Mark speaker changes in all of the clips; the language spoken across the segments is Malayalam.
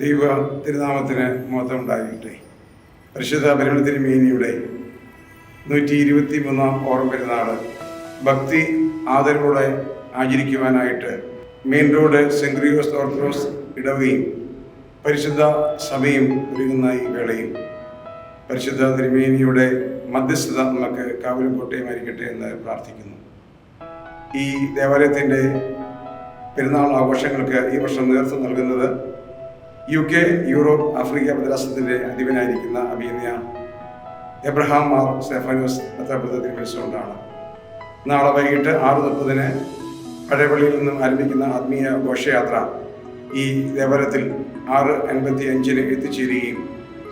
Speaker 1: ദൈവ തിരുനാമത്തിന് മഹത്വം ഉണ്ടാകട്ടെ പരിശുദ്ധ പരിമള മീനിയുടെ നൂറ്റി ഇരുപത്തി മൂന്നാം ഓർമ്മ പെരുന്നാൾ ഭക്തി ആദരവോടെ ആചരിക്കുവാനായിട്ട് മെയിൻ റോഡ് സെങ്ക്രിയോസ് ഗ്രിഗോസ് ഓർത്തഡോക്സ് ഇടവകയും പരിശുദ്ധ സഭയും ഒരുങ്ങുന്ന ഈ വേളയും പരിശുദ്ധ തിരുമേനിയുടെ മധ്യസ്ഥത നമുക്ക് കാവലും കോട്ടയുമായിരിക്കട്ടെ എന്ന് പ്രാർത്ഥിക്കുന്നു. ഈ ദേവാലയത്തിന്റെ പെരുന്നാൾ ആഘോഷങ്ങൾക്ക് ഈ വർഷം നേതൃത്വം നൽകുന്നത് യു കെ യൂറോപ്പ് ആഫ്രിക്ക പ്രദേശത്തിന്റെ അധിപനായിരിക്കുന്ന അഭിനയ എബ്രഹാം മാർ സ്റ്റെഫാനോസ് പത്രപ്രദത്തിൽ വിളിച്ചുകൊണ്ടാണ്. നാളെ വൈകിട്ട് ആറ് മുപ്പതിന് പഴയപള്ളിയിൽ നിന്നും ആരംഭിക്കുന്ന ആത്മീയ ഘോഷയാത്ര ഈ ദേവാലയത്തിൽ ആറ് അൻപത്തി അഞ്ചിന് എത്തിച്ചേരുകയും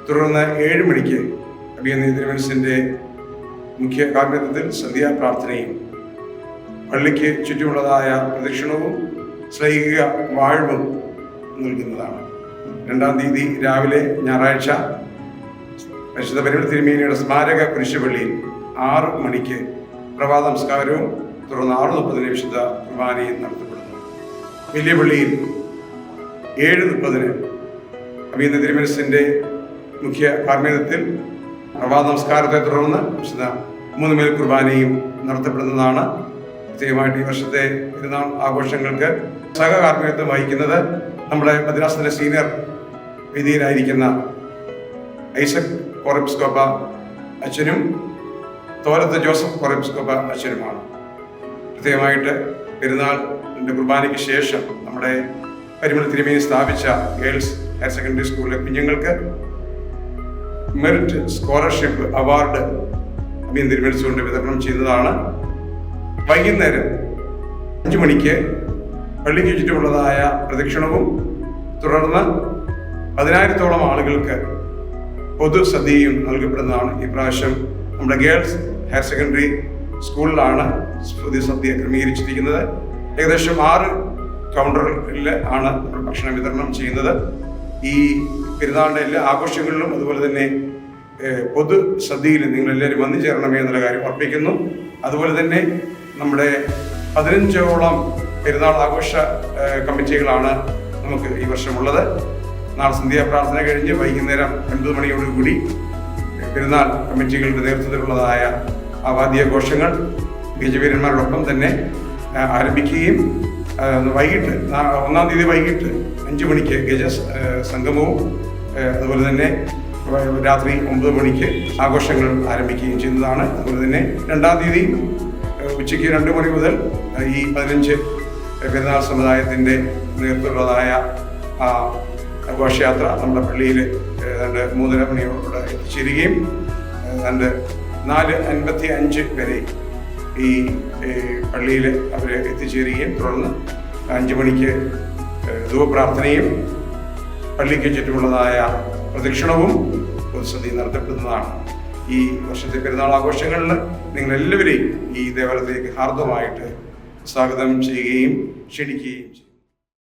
Speaker 1: തുടർന്ന് ഏഴ് മണിക്ക് അഭിനയ തിരുമനസിന്റെ മുഖ്യ കാർമ്മികത്വത്തിൽ സന്ധ്യാപ്രാർത്ഥനയും പള്ളിക്ക് ചുറ്റുമുള്ളതായ പ്രദക്ഷിണവും സ്ലൈഹിക വാഴ്വും നൽകുന്നതാണ്. രണ്ടാം തീയതി രാവിലെ ഞായറാഴ്ച പരിശുദ്ധ പരിമള തിരുമേനിയുടെ സ്മാരക കുരിശുപള്ളിയിൽ ആറ് മണിക്ക് പ്രഭാത നമസ്കാരവും തുടർന്ന് ആറ് മുപ്പതിന് വിശുദ്ധ കുർബാനയും നടത്തപ്പെടുന്നു. വലിയ പള്ളിയിൽ ഏഴ് മുപ്പതിന് അഭിനന്ദ തിരുമനസിന്റെ മുഖ്യ കാർമ്മികത്തിൽ പ്രഭാത നമസ്കാരത്തെ തുടർന്ന് വിശുദ്ധ മൂന്ന് മേൽ കുർബാനയും നടത്തപ്പെടുന്നതാണ്. പ്രത്യേകമായിട്ട് ഈ വർഷത്തെ പെരുന്നാൾ ആഘോഷങ്ങൾക്ക് സഹകാർമ്മികത്വം വഹിക്കുന്നത് നമ്മുടെ മദ്രാസിലെ സീനിയർ വിധിയിലായിരിക്കുന്ന ഐസക് കോറപ്സ്കോപ്പ അച്ഛനും തോരത്ത് ജോസഫ് കോറപ്സ്കോപ്പ അച്ഛനുമാണ്. പ്രത്യേകമായിട്ട് പെരുന്നാളിന്റെ കുർബാനയ്ക്ക് ശേഷം നമ്മുടെ പരിമള തിരുമേനി സ്ഥാപിച്ച ഗേൾസ് ഹയർ സെക്കൻഡറി സ്കൂളിലെ കുഞ്ഞുങ്ങൾക്ക് മെറിറ്റ് സ്കോളർഷിപ്പ് അവാർഡ് അഭിയൻ തിരുമേനിച്ചുകൊണ്ട് വിതരണം ചെയ്യുന്നതാണ്. വൈകുന്നേരം അഞ്ചു മണിക്ക് പള്ളിക്ക് ചുറ്റുമുള്ളതായ പ്രദക്ഷിണവും തുടർന്ന് പതിനായിരത്തോളം ആളുകൾക്ക് പൊതുസദ്യയും നൽകപ്പെടുന്നതാണ് ഈ പ്രാവശ്യം. നമ്മുടെ ഗേൾസ് ഹയർ സെക്കൻഡറി സ്കൂളിലാണ് പൊതുസദ്യ ക്രമീകരിച്ചിരിക്കുന്നത്. ഏകദേശം ആറ് കൗണ്ടറിൽ ആണ് ഭക്ഷണം വിതരണം ചെയ്യുന്നത്. ഈ പെരുന്നാളിന്റെ എല്ലാ ആഘോഷങ്ങളിലും അതുപോലെ തന്നെ പൊതു സദ്യയിൽ നിങ്ങളെല്ലാവരും വന്നു ചേരണമേ എന്നുള്ള കാര്യം ഉറപ്പിക്കുന്നു അതുപോലെ തന്നെ നമ്മുടെ പതിനഞ്ചോളം പെരുന്നാൾ ആഘോഷ കമ്മിറ്റികളാണ് നമുക്ക് ഈ വർഷമുള്ളത്. നാളെ സന്ധ്യാപ്രാർത്ഥന കഴിഞ്ഞ് വൈകുന്നേരം ഒൻപത് മണിയോടുകൂടി പെരുന്നാൾ കമ്മിറ്റികളുടെ നേതൃത്വത്തിലുള്ളതായ ആ വാദ്യാഘോഷങ്ങൾ ഗജവീരന്മാരോടൊപ്പം തന്നെ ആരംഭിക്കുകയും വൈകിട്ട് ഒന്നാം തീയതി വൈകിട്ട് അഞ്ച് മണിക്ക് ഗജ സംഗമവും അതുപോലെ തന്നെ രാത്രി ഒമ്പത് മണിക്ക് ആഘോഷങ്ങൾ ആരംഭിക്കുകയും ചെയ്യുന്നതാണ്. അതുപോലെ തന്നെ രണ്ടാം തീയതി ഉച്ചയ്ക്ക് രണ്ട് മണി മുതൽ ഈ പതിനഞ്ച് പെരുന്നാൾ സമുദായത്തിന്റെ നേതൃത്വമുള്ളതായ ആ ഘോഷയാത്ര നമ്മുടെ പള്ളിയിൽ ഏതാണ്ട് മൂന്നര മണിയോടെ എത്തിച്ചേരുകയും ഏതാണ്ട് നാല് അൻപത്തി അഞ്ച് വരെ ഈ പള്ളിയിൽ അവർ എത്തിച്ചേരുകയും തുടർന്ന് അഞ്ച് മണിക്ക് ധൂപപ്രാർത്ഥനയും പള്ളിക്ക് ചുറ്റുമുള്ളതായ പ്രദക്ഷിണവും പൊതുസന്ധി നടത്തപ്പെടുന്നതാണ്. ഈ വർഷത്തെ പെരുന്നാൾ ആഘോഷങ്ങളിൽ നിങ്ങളെല്ലാവരെയും ഈ ദേവാലയത്തിലേക്ക് ഹാർദമായിട്ട് സ്വാഗതം ചെയ്യുകയും ക്ഷണിക്കുകയും ചെയ്യും